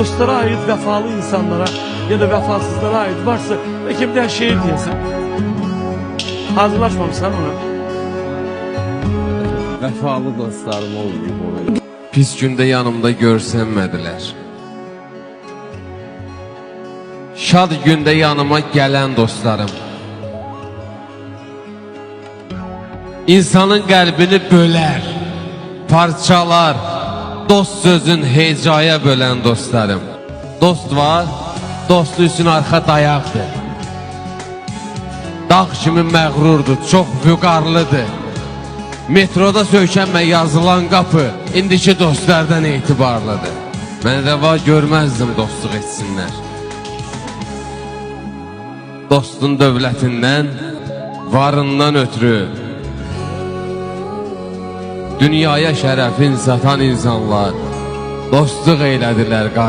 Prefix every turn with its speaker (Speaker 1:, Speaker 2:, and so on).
Speaker 1: dostlara ait vefalı insanlara ya da vefasızlara ait varsa daha şiir diyesin. Hazırlaşmamışsan ona.
Speaker 2: Vəfalı dostlarım olmayıb ona.
Speaker 3: Pis gündə yanımda görsənmədilər. Şad gündə yanıma gələn dostlarım. İnsanın qəlbini bölər, parçalar, dost sözün hecaya bölən dostlarım. Dost var, dostu üçün arxa dayaqdır. Dağ kimi məğrurdur, çox vüqarlıdır. Metroda söykənmə yazılan qapı indiki dostlardan etibarlıdır. Mən rəva görməzdim dostluq etsinlər. Dostun dövlətindən, varından ötürü dünyaya şərəfin satan insanlar dostluq eylədilər qarı